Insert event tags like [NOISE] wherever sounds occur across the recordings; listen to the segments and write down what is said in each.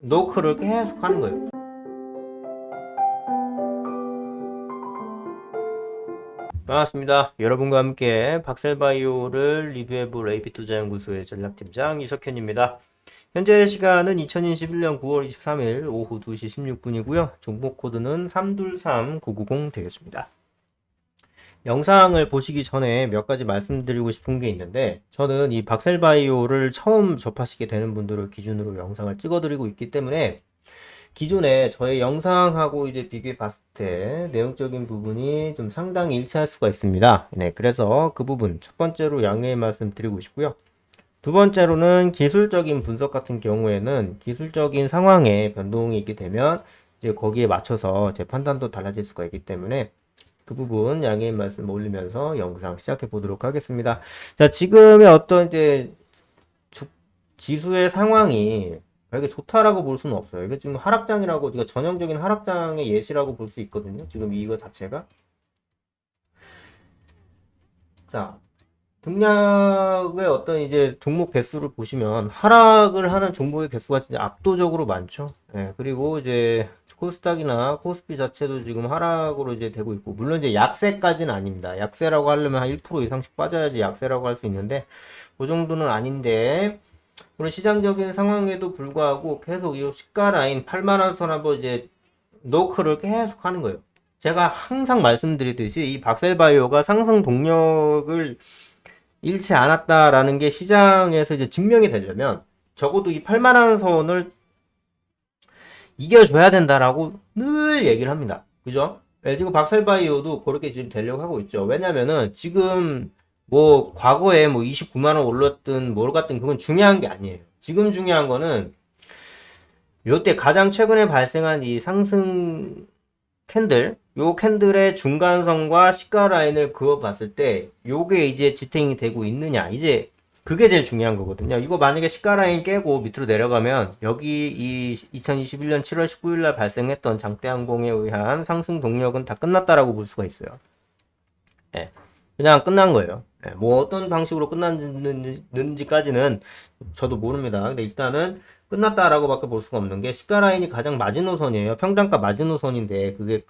노크를 계속 하는 거예요. 반갑습니다. 여러분과 함께 박셀바이오를 리뷰해볼 AP투자연구소의 전략팀장 이석현입니다. 현재 시간은 2021년 9월 23일 오후 2시 16분이고요. 종목 코드는 323990 되겠습니다. 영상을 보시기 전에 몇 가지 말씀드리고 싶은 게 있는데 저는 이 박셀바이오를 처음 접하시게 되는 분들을 기준으로 영상을 찍어드리고 있기 때문에 기존에 저의 영상하고 이제 비교해 봤을 때 내용적인 부분이 좀 상당히 일치할 수가 있습니다. 네, 그래서 그 부분 첫 번째로 양해의 말씀 드리고 싶고요. 두 번째로는 기술적인 분석 같은 경우에는 기술적인 상황에 변동이 있게 되면 이제 거기에 맞춰서 제 판단도 달라질 수가 있기 때문에 그 부분 양해의 말씀 올리면서 영상 시작해 보도록 하겠습니다. 자, 지금의 어떤 이제 주- 지수의 상황이 이게 좋다라고 볼 수는 없어요. 이게 지금 하락장이라고, 이거 전형적인 하락장의 예시라고 볼 수 있거든요. 지금 이거 자체가. 자, 등락의 어떤 이제 종목 개수를 보시면 하락을 하는 종목의 개수가 진짜 압도적으로 많죠. 예, 그리고 이제 코스닥이나 코스피 자체도 지금 하락으로 이제 되고 있고, 물론 이제 약세까지는 아닙니다. 약세라고 하려면 한 1% 이상씩 빠져야지 약세라고 할 수 있는데, 그 정도는 아닌데, 오늘 시장적인 상황에도 불구하고 계속 이 시가 라인 8만원 선 한번 이제 노크를 계속 하는 거예요. 제가 항상 말씀드리듯이 이 박셀바이오가 상승 동력을 잃지 않았다라는 게 시장에서 이제 증명이 되려면 적어도 이 8만원 선을 이겨줘야 된다라고 늘 얘기를 합니다. 그죠? 네, 지금 박셀바이오도 그렇게 지금 되려고 하고 있죠. 왜냐면은 지금 뭐 과거에 뭐 29만 원 올랐든 뭘 같든 그건 중요한 게 아니에요. 지금 중요한 거는 요때 가장 최근에 발생한 이 상승 캔들, 요 캔들의 중간선과 시가 라인을 그어 봤을 때 요게 이제 지탱이 되고 있느냐. 이제 그게 제일 중요한 거거든요. 이거 만약에 시가 라인 깨고 밑으로 내려가면 여기 이 2021년 7월 19일 날 발생했던 장대항공에 의한 상승 동력은 다 끝났다라고 볼 수가 있어요. 예. 그냥 끝난 거예요. 예, 뭐 어떤 방식으로 끝났는지까지는 저도 모릅니다. 근데 일단은 끝났다라고 밖에 볼 수가 없는 게 시가 라인이 가장 마지노선이에요. 평단가 마지노선인데 그게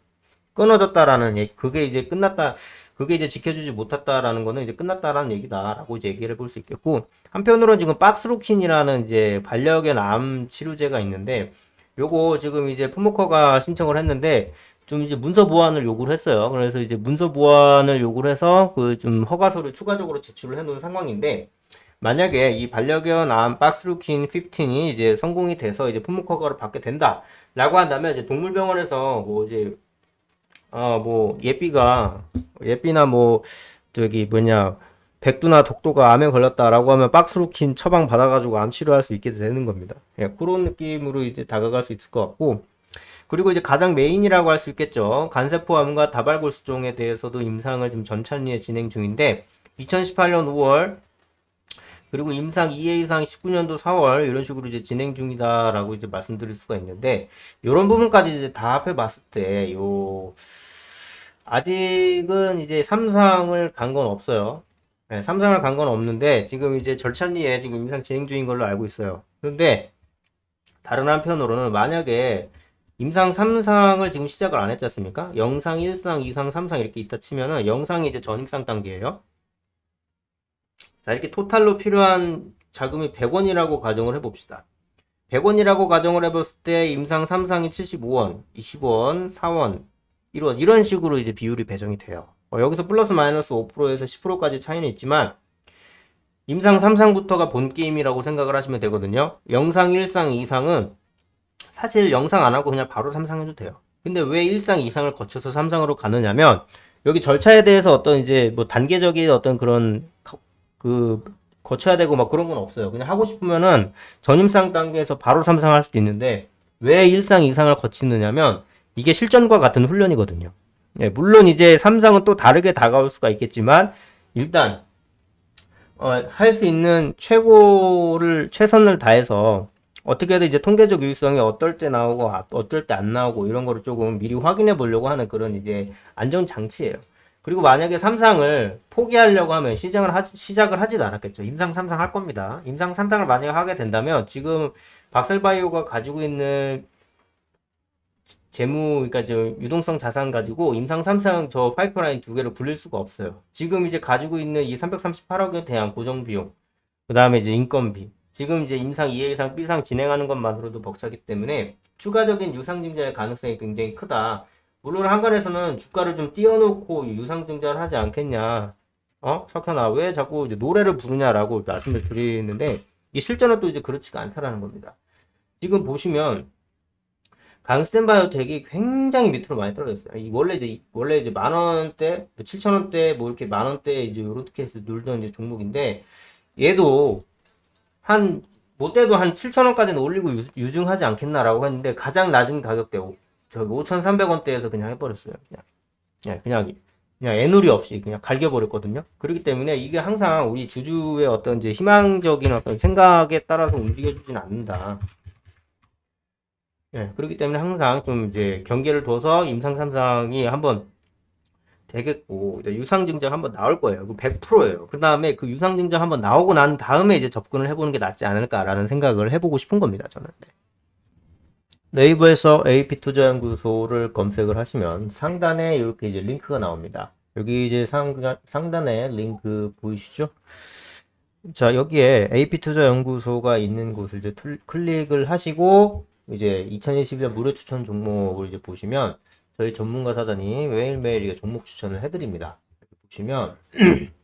끊어졌다라는 얘기, 그게 이제 끝났다, 그게 이제 지켜주지 못했다라는 거는 이제 끝났다라는 얘기다라고 이제 얘기를 볼 수 있겠고 한편으로는 지금 박스루킨이라는 이제 반려견 암 치료제가 있는데 요거 지금 이제 푸모커가 신청을 했는데 좀 이제 문서 보완을 요구를 했어요. 그래서 이제 문서 보완을 요구를 해서 그 좀 허가서를 추가적으로 제출을 해 놓은 상황인데 만약에 이 반려견 암 박스루킨 15이 이제 성공이 돼서 이제 품목 허가를 받게 된다라고 한다면 이제 동물병원에서 뭐 이제 어뭐 예삐가 예삐나 뭐 저기 뭐냐 백두나 독도가 암에 걸렸다라고 하면 박스루킨 처방 받아가지고 암 치료할 수 있게 되는 겁니다. 예, 그런 느낌으로 이제 다가갈 수 있을 것 같고 그리고 이제 가장 메인이라고 할 수 있겠죠. 간세포암과 다발골수종에 대해서도 임상을 지금 전찬리에 진행 중인데 2018년 5월 그리고 임상 2회 이상 19년도 4월 이런 식으로 이제 진행 중이다라고 이제 말씀드릴 수가 있는데 이런 부분까지 이제 다 합해 봤을 때요 아직은 이제 삼상을 간 건 없어요. 네, 삼상을 간 건 없는데 지금 이제 절찬리에 지금 임상 진행 중인 걸로 알고 있어요. 그런데 다른 한편으로는 만약에 임상 3상을 지금 시작을 안 했지 않습니까? 영상 1상, 2상, 3상 이렇게 있다 치면은 영상이 이제 전입상 단계예요. 자, 이렇게 토탈로 필요한 자금이 100원이라고 가정을 해봅시다. 100원이라고 가정을 해봤을 때 임상 3상이 75원, 20원, 4원, 1원 이런 식으로 이제 비율이 배정이 돼요. 어, 여기서 플러스 마이너스 5%에서 10%까지 차이는 있지만 임상 3상부터가 본 게임이라고 생각을 하시면 되거든요. 영상 1상, 2상은 사실 영상 안 하고 그냥 바로 3상 해도 돼요. 근데 왜 1상, 2상을 거쳐서 3상으로 가느냐면 여기 절차에 대해서 어떤 이제 뭐 단계적인 어떤 그런 거- 그 거쳐야 되고 막 그런 건 없어요. 그냥 하고 싶으면은 전임상 단계에서 바로 3상 할 수도 있는데 왜 1상, 2상을 거치느냐면 이게 실전과 같은 훈련이거든요. 예, 물론 이제 3상은 또 다르게 다가올 수가 있겠지만 일단 어, 할 수 있는 최고를 최선을 다해서 어떻게든 이제 통계적 유의성이 어떨 때 나오고 아, 어떨 때 안 나오고 이런 거를 조금 미리 확인해 보려고 하는 그런 이제 안전 장치예요. 그리고 만약에 삼상을 포기하려고 하면 시장을 하, 시작을 하지도 않았겠죠. 임상 삼상 할 겁니다. 임상 삼상을 만약에 하게 된다면 지금 박셀바이오가 가지고 있는 재무, 그러니까 저 유동성 자산 가지고 임상 삼상 저 파이프라인 두 개를 굴릴 수가 없어요. 지금 이제 가지고 있는 이 338억에 대한 고정 비용, 그 다음에 이제 인건비, 지금 이제 임상 2회 이상 B상 진행하는 것만으로도 벅차기 때문에 추가적인 유상증자의 가능성이 굉장히 크다. 물론 한간에서는 주가를 좀 띄워놓고 유상증자를 하지 않겠냐. 어? 석현아, 왜 자꾸 이제 노래를 부르냐라고 말씀을 드리는데, 이 실전은 또 이제 그렇지가 않다라는 겁니다. 지금 보시면, 강스텐바이오텍이 굉장히 밑으로 많이 떨어졌어요. 이 원래 이제, 원래 이제 만 원대, 뭐 7천 원대, 뭐 이렇게 만 원대 이제 요렇게 해서 놀던 이제 종목인데, 얘도 한, 못돼도 한 7천 원까지는 올리고 유, 유증하지 않겠나라고 했는데, 가장 낮은 가격대, 저기 5,300원대에서 그냥 해버렸어요. 그냥, 그냥, 그냥, 그냥 애누리 없이 그냥 갈겨버렸거든요. 그렇기 때문에 이게 항상 우리 주주의 어떤 이제 희망적인 어떤 생각에 따라서 움직여주진 않는다. 예, 그렇기 때문에 항상 좀 이제 경계를 둬서 임상 삼상이 한번 되겠고, 유상 증정 한번 나올 거예요. 그 100%예요. 그 다음에 그 유상 증정 한번 나오고 난 다음에 이제 접근을 해보는 게 낫지 않을까라는 생각을 해보고 싶은 겁니다. 저는. 네. 네이버에서 AP투자연구소를 검색을 하시면 상단에 이렇게 이제 링크가 나옵니다. 여기 이제 상, 상단에 링크 보이시죠? 자, 여기에 AP투자연구소가 있는 곳을 이제 툴- 클릭을 하시고 이제 2021년 무료 추천 종목을 이제 보시면 저희 전문가 사단이 매일매일 종목 추천을 해드립니다. 보시면 [CLEARS THROAT]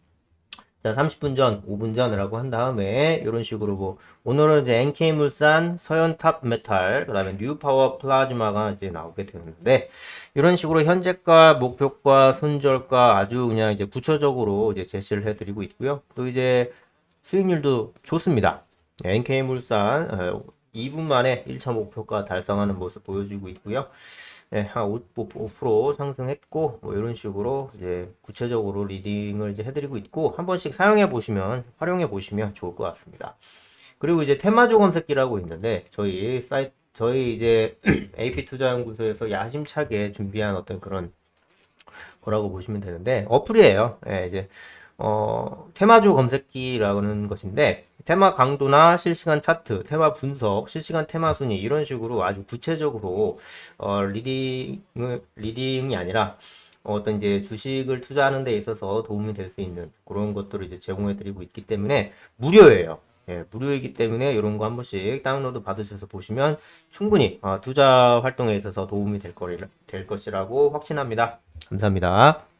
자, 30분 전, 5분 전이라고 한 다음에 이런 식으로 뭐 오늘은 이제 NK물산, 서현탑 메탈, 그다음에 뉴파워 플라즈마가 이제 나오게 되는데 이런 식으로 현재가, 목표가, 손절가 아주 그냥 이제 구체적으로 이제 제시를 해드리고 있고요. 또 이제 수익률도 좋습니다. NK물산 2분 만에 1차 목표가 달성하는 모습 보여주고 있고요. 네, 한 5, 5% 상승했고, 뭐 이런 식으로 이제 구체적으로 리딩을 이제 해드리고 있고, 한 번씩 사용해 보시면, 활용해 보시면 좋을 것 같습니다. 그리고 이제 테마주 검색기라고 있는데, 저희 사이트, 저희 이제 [CLEARS THROAT] AP투자연구소에서 야심차게 준비한 어떤 그런 거라고 보시면 되는데, 어플이에요. 예, 이제, 어, 테마주 검색기라는 것인데, 테마 강도나 실시간 차트, 테마 분석, 실시간 테마 순위, 이런 식으로 아주 구체적으로, 어, 리딩을, 리딩이 아니라, 어떤 이제 주식을 투자하는 데 있어서 도움이 될 수 있는 그런 것들을 이제 제공해 드리고 있기 때문에 무료예요. 예, 무료이기 때문에 이런 거 한 번씩 다운로드 받으셔서 보시면 충분히 어, 투자 활동에 있어서 도움이 될 거리, 될 것이라고 확신합니다. 감사합니다.